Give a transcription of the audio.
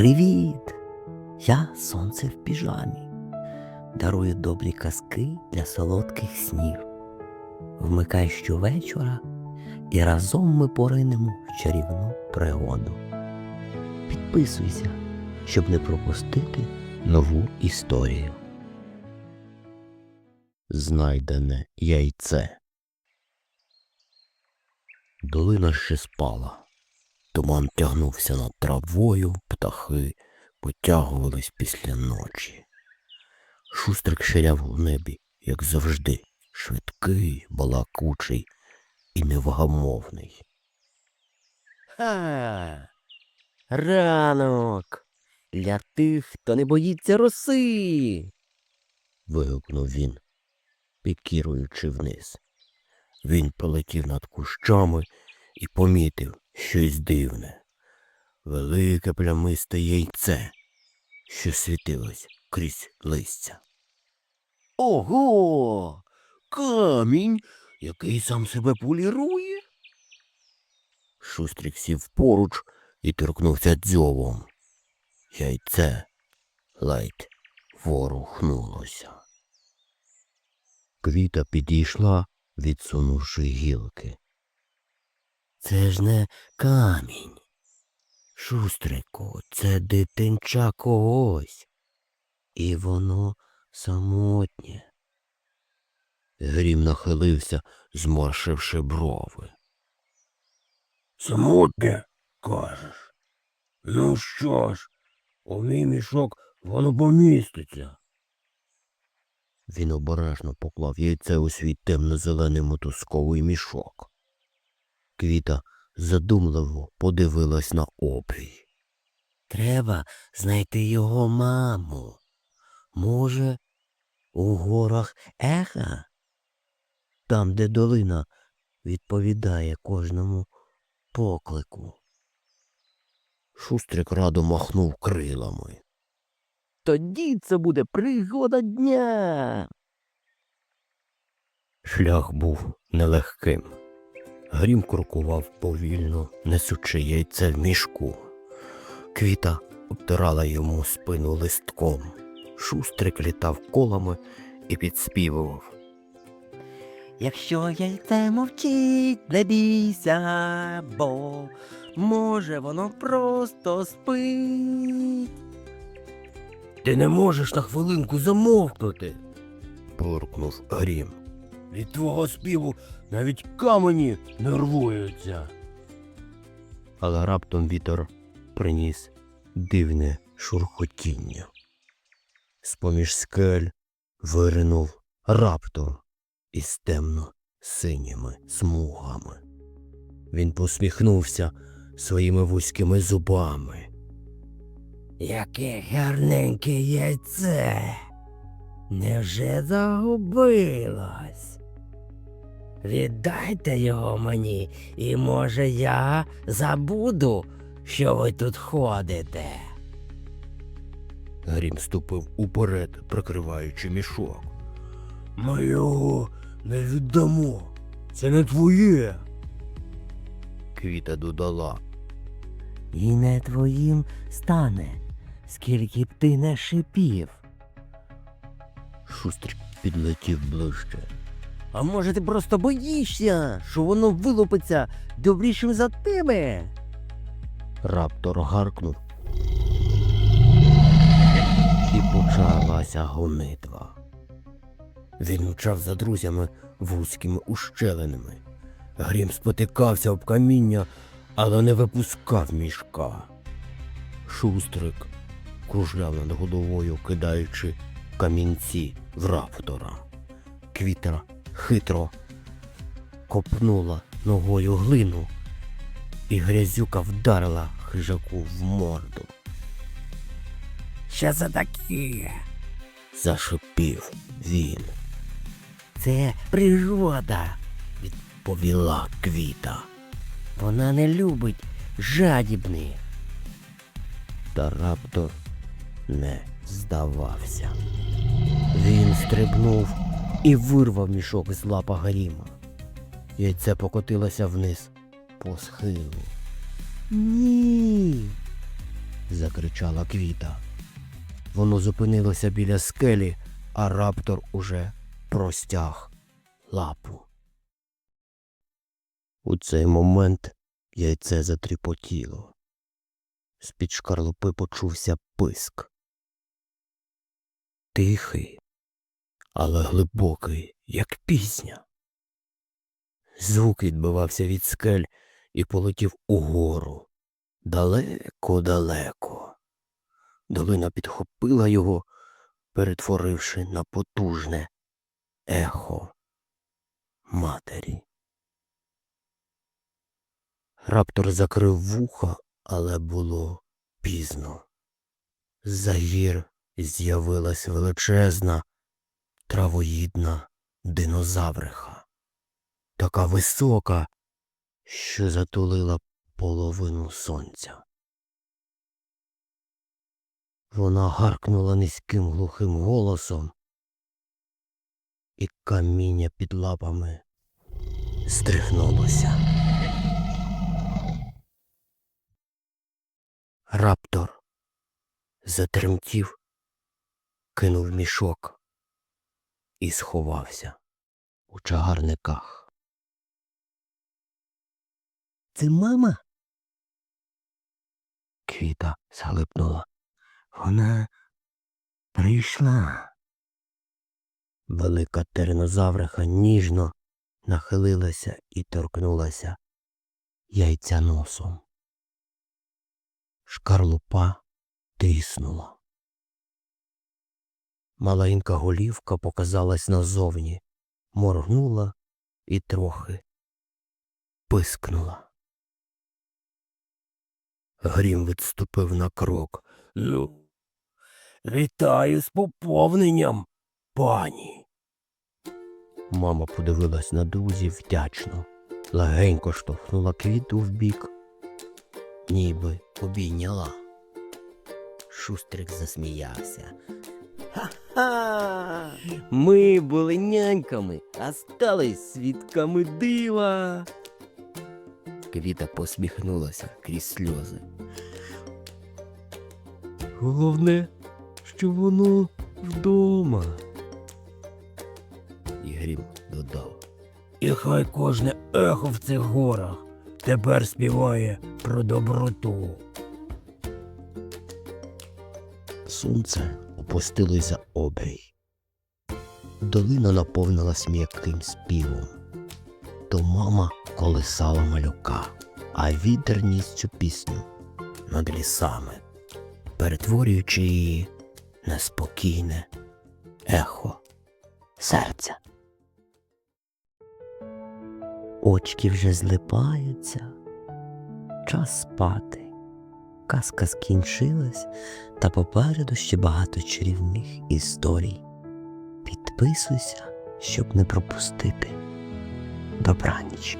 Привіт! Я сонце в піжамі. Дарую добрі казки для солодких снів. Вмикай щовечора, і разом ми поринемо в чарівну пригоду. Підписуйся, щоб не пропустити нову історію. Знайдене яйце. Долина ще спала. Туман тягнувся над травою, птахи потягувались після ночі. Шустрик ширяв у небі, як завжди, швидкий, балакучий і невгамовний. Ха. Ранок. Для тих, хто не боїться роси. вигукнув він, пікіруючи вниз. Він полетів над кущами і помітив щось дивне. Велике плямисте яйце, що світилось крізь листя. Ого! Камінь, який сам себе полірує. Шустрик сів поруч і торкнувся дзьобом. Яйце ледь ворухнулося. Квіта підійшла, відсунувши гілки. Це ж не камінь. Шустрику, це дитинча когось. І воно самотнє. Грім нахилився, зморшивши брови. Самотнє, кажеш. Ну що ж, у мій мішок воно поміститься. Він обережно поклав яйце у свій темно-зелений мотузковий мішок. Квіта задумливо подивилась на обрій. Треба знайти його маму. Може, у горах еха? Там, де долина відповідає кожному поклику. Шустрик радо махнув крилами. Тоді це буде пригода дня. Шлях був нелегким. Грім крокував повільно, несучи яйце в мішку. Квіта обтирала йому спину листком. Шустрик літав колами і підспівував. Якщо яйце мовчить, не бійся, бо може воно просто спить. Ти не можеш на хвилинку замовкнути. буркнув Грім. Від твого співу навіть камені нервуються. але раптом вітер приніс дивне шурхотіння. З-поміж скель виринув раптор із темно синіми смугами. Він посміхнувся своїми вузькими зубами. Яке гарненьке яйце. Невже загубилось? Віддайте його мені, і може я забуду, що ви тут ходите. Грім ступив уперед, прикриваючи мішок. Ми його не віддамо. Це не твоє. Квіта додала. І не твоїм стане, скільки б ти не шипів. Шустрик підлетів ближче. А може ти просто боїшся, що воно вилупиться добрішим за тебе? Раптор гаркнув. І почалася гонитва. Він мчав за друзями вузькими ущелинами. Грім спотикався об каміння, але не випускав мішка. Шустрик кружляв над головою, кидаючи камінці в раптора. Квітра хитро копнула ногою глину, і грязюка вдарила хижаку в морду. Що це таке? Зашипів він, Це природа. повіла квіта. Вона не любить жадібних. Та раптор не здавався. Він стрибнув і вирвав мішок з лапа Гаріма. Яйце покотилося вниз по схилу. Ні. закричала Квіта. Воно зупинилося біля скелі, а раптор уже простяг лапу. У цей момент яйце затріпотіло. З-під шкарлупи почувся писк. Тихий, але глибокий, як пісня. Звук відбивався від скель і полетів угору. Далеко-далеко. Долина підхопила його, перетворивши на потужне ехо матері. Раптор закрив вуха, але було пізно. За гір з'явилась величезна, травоїдна динозавриха, така висока, що затулила половину сонця. Вона гаркнула низьким глухим голосом, і каміння під лапами стрихнулося. Раптор затремтів, кинув мішок і сховався у чагарниках. Це мама? Квіта зглипнула. Вона прийшла. Велика тернозавриха ніжно нахилилася і торкнулася яйця носом. Шкарлупа тиснула. Маленька голівка показалась назовні, моргнула і трохи пискнула. Грім відступив на крок. Ну, вітаю з поповненням, пані. Мама подивилась на друзів вдячно, легенько штовхнула квіту вбік, ніби обійняла. Шустрик засміявся. Ха-ха! Ми були няньками, а стали свідками дива. Квіта посміхнулася крізь сльози. Головне, що воно вдома. І Грім додав. І хай кожне ехо в цих горах тепер співає про доброту. Сонце опустилось за обрій. Долина наповнилась м'яким співом. То мама колисала малюка, а вітер ніс цю пісню над лісами, перетворюючи її на спокійне ехо серця. Очки вже злипаються, час спати. Казка скінчилась, та попереду ще багато чарівних історій. Підписуйся, щоб не пропустити. Добраніч.